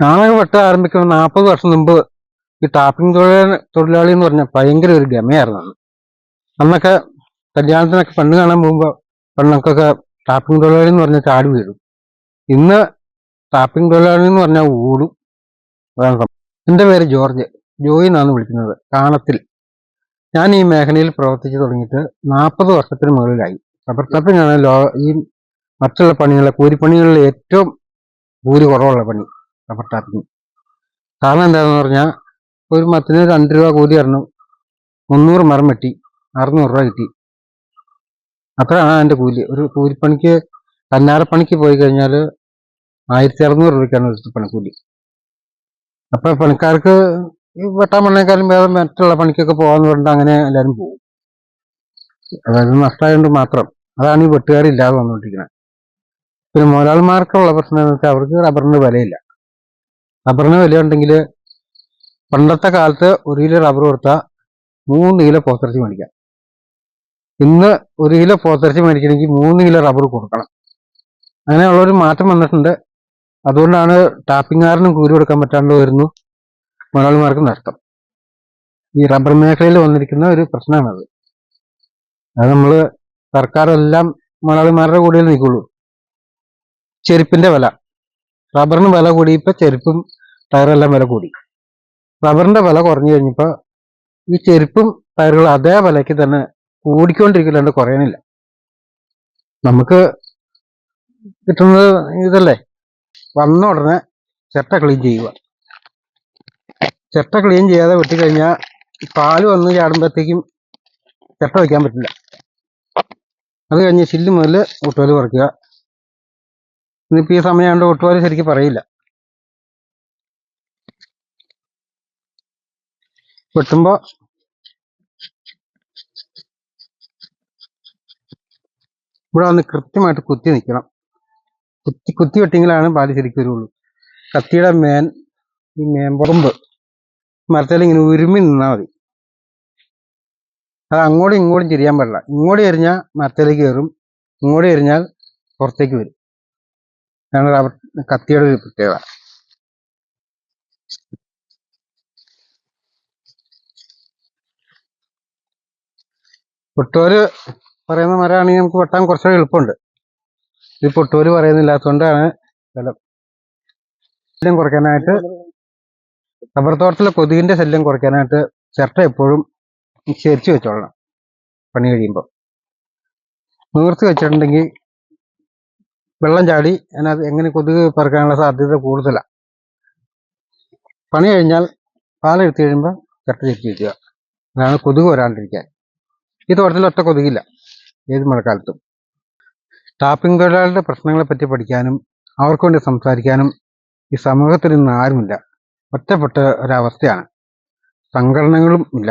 ഞാനൊക്കെ വെട്ട ആരംഭിക്കുന്ന നാൽപ്പത് വർഷം മുമ്പ് ഈ ടാപ്പിംഗ് തൊഴിലാളി എന്ന് പറഞ്ഞാൽ ഭയങ്കര ഒരു ഗമയായിരുന്നു അന്ന്. അന്നൊക്കെ കല്യാണത്തിനൊക്കെ പെണ്ണ് കാണാൻ പോകുമ്പോൾ പെണ്ണൊക്കെ ടാപ്പിംഗ് തൊഴിലാളി എന്ന് പറഞ്ഞാൽ ചാടി വീഴും. ഇന്ന് ടാപ്പിംഗ് തൊഴിലാളി എന്ന് പറഞ്ഞാൽ ഓടും. അതാണ് എന്റെ പേര് ജോർജ്. ജോയി എന്നാണ് വിളിക്കുന്നത്. കാണത്തിൽ. ഞാൻ ഈ മേഖലയിൽ പ്രവർത്തിച്ചു തുടങ്ങിയിട്ട് നാൽപ്പത് വർഷത്തിന് മുകളിലായി. റബ്ബർ ഞാൻ ലോ ഈ മറ്റുള്ള പണികളെ കൂലിപ്പണികളിൽ ഏറ്റവും കൂലി കുറവുള്ള പണി. റബ്ബർ ടാപ്പിംഗ് കാരണം എന്താണെന്ന് പറഞ്ഞാൽ ഒരു മത്തിന് രണ്ട് രൂപ കൂലി തരണം മുന്നൂറ് മരം വെട്ടി. അറുന്നൂറ് രൂപ കിട്ടി. അത്രയാണ് എന്റെ കൂലി. ഒരു കൂലിപ്പണിക്ക് കന്നാരപ്പണിക്ക് പോയി കഴിഞ്ഞാൽ ആയിരത്തി അറുന്നൂറ് രൂപയ്ക്കാണ് ഒരു പണിക്കൂലി അപ്പം പണിക്കാർക്ക് ഈ വെട്ടാൻ പണിയേക്കാളും വേറെ മറ്റുള്ള പണിക്കൊക്കെ പോകാന്ന് പറഞ്ഞിട്ട് അങ്ങനെ എല്ലാവരും പോകും. അതായത് നഷ്ടമായതുകൊണ്ട് മാത്രം. അതാണ് ഈ വെട്ടുകാരില്ലാതെ വന്നുകൊണ്ടിരിക്കുന്നത് പിന്നെ മുതലാളിമാർക്കുള്ള പ്രശ്നം എന്ന് വെച്ചാൽ അവർക്ക് റബ്ബറിന് വിലയില്ല. റബ്ബറിന് വില ഉണ്ടെങ്കിൽ പണ്ടത്തെ കാലത്ത് ഒരു കിലോ റബ്ബർ കൊടുത്താൽ മൂന്ന് കിലോ പോത്തിറച്ചി മേടിക്കാം. ഇന്ന് ഒരു കിലോ പോത്തിറച്ചി മേടിക്കണമെങ്കിൽ മൂന്ന് കിലോ റബ്ബർ കൊടുക്കണം. അങ്ങനെയുള്ളൊരു മാറ്റം വന്നിട്ടുണ്ട്. അതുകൊണ്ടാണ് ടാപ്പിംഗുകാരനും കൂലി കൊടുക്കാൻ പറ്റാണ്ട് വരുന്നു. മണാളിമാർക്ക് നഷ്ടം. ഈ റബ്ബർ മേഖലയിൽ വന്നിരിക്കുന്ന ഒരു പ്രശ്നമാണത്. അത് നമ്മൾ സർക്കാരെല്ലാം മണാളിമാരുടെ കൂടെ നിൽക്കുള്ളൂ. ചെരുപ്പിന്റെ വില. റബ്ബറിന് വില കൂടിയപ്പോൾ ചെരുപ്പും ടയറെല്ലാം വില കൂടി. റബ്ബറിന്റെ വില കുറഞ്ഞു കഴിഞ്ഞപ്പോൾ ഈ ചെരുപ്പും ടയറുകളും അതേ വിലയ്ക്ക് തന്നെ കൂടിക്കൊണ്ടിരിക്കില്ലാണ്ട് കുറയാനില്ല നമുക്ക് കിട്ടുന്നത് ഇതല്ലേ? വന്ന ഉടനെ ചെട്ട ക്ലീൻ ചെയ്യുക. ചെട്ട ക്ലീൻ ചെയ്യാതെ വിട്ടിക്കഴിഞ്ഞാൽ പാൽ വന്ന് ചാടുമ്പോഴത്തേക്കും ചെട്ട വയ്ക്കാൻ പറ്റില്ല. അത് കഴിഞ്ഞ് ചില്ല് മുതൽ ഒട്ടുപാൽ പറിക്കുക. ഇന്നിപ്പോൾ ഈ സമയമായതുകൊണ്ട് ഒട്ടുപാൽ ശരിക്കും പറയില്ല. വെട്ടുമ്പോൾ ഇവിടെ വന്ന് കൃത്യമായിട്ട് കുത്തി നിൽക്കണം കുത്തി കുത്തി വെട്ടിയെങ്കിലാണ് പാൽ ശരിക്കും വരുള്ളൂ. കത്തിയുടെ മേൻ ഈ മേമ്പുറമ്പ് മരത്തിൽ ഇങ്ങനെ ഉരുമി നിന്നാൽ മതി. അത് അങ്ങോട്ടും ഇങ്ങോട്ടും തിരിയാൻ പാടില്ല. ഇങ്ങോട്ട് എറിഞ്ഞാൽ മരത്തിലേക്ക് കയറും. ഇങ്ങോട്ട് എറിഞ്ഞാൽ പുറത്തേക്ക് വരും. റബ്ബർ കത്തിയുടെ ഒരു പ്രത്യേകത. പൊട്ടോര് പറയുന്ന മരമാണെങ്കിൽ നമുക്ക് വെട്ടാൻ കുറച്ചുകൂടി എളുപ്പമുണ്ട്. ഈ പൊട്ടോര് പറയുന്നില്ലാത്തതുകൊണ്ടാണ് ബലം ശല്യം കുറയ്ക്കാനായിട്ട് റബ്ബർ തോട്ടത്തിലെ കൊതുകിന്റെ ശല്യം കുറയ്ക്കാനായിട്ട് ചിരട്ട എപ്പോഴും ചെരിച്ച് വെച്ചോളണം. പണി കഴിയുമ്പോൾ നിവർത്തി വെച്ചിട്ടുണ്ടെങ്കിൽ വെള്ളം ചാടി അതിനകത്ത് എങ്ങനെ കൊതുക് പറക്കാനുള്ള സാധ്യത കൂടുതലാണ് പണി കഴിഞ്ഞാൽ പാലെടുത്ത് കഴിയുമ്പോൾ കട്ട ചെത്തി വയ്ക്കുക അതാണ് കൊതുക് വരാണ്ടിരിക്കാൻ. ഈ തോട്ടത്തിൽ ഒറ്റ കൊതുകില്ല. ഏത് മഴക്കാലത്തും. ടാപ്പിംഗ് തൊഴിലാളികളുടെ പ്രശ്നങ്ങളെ പറ്റി പഠിക്കാനും അവർക്ക് വേണ്ടി സംസാരിക്കാനും ഈ സമൂഹത്തിൽ ഇന്ന് ആരുമില്ല. ഒറ്റപ്പെട്ട ഒരവസ്ഥയാണ്. സംഘടനകളും ഇല്ല.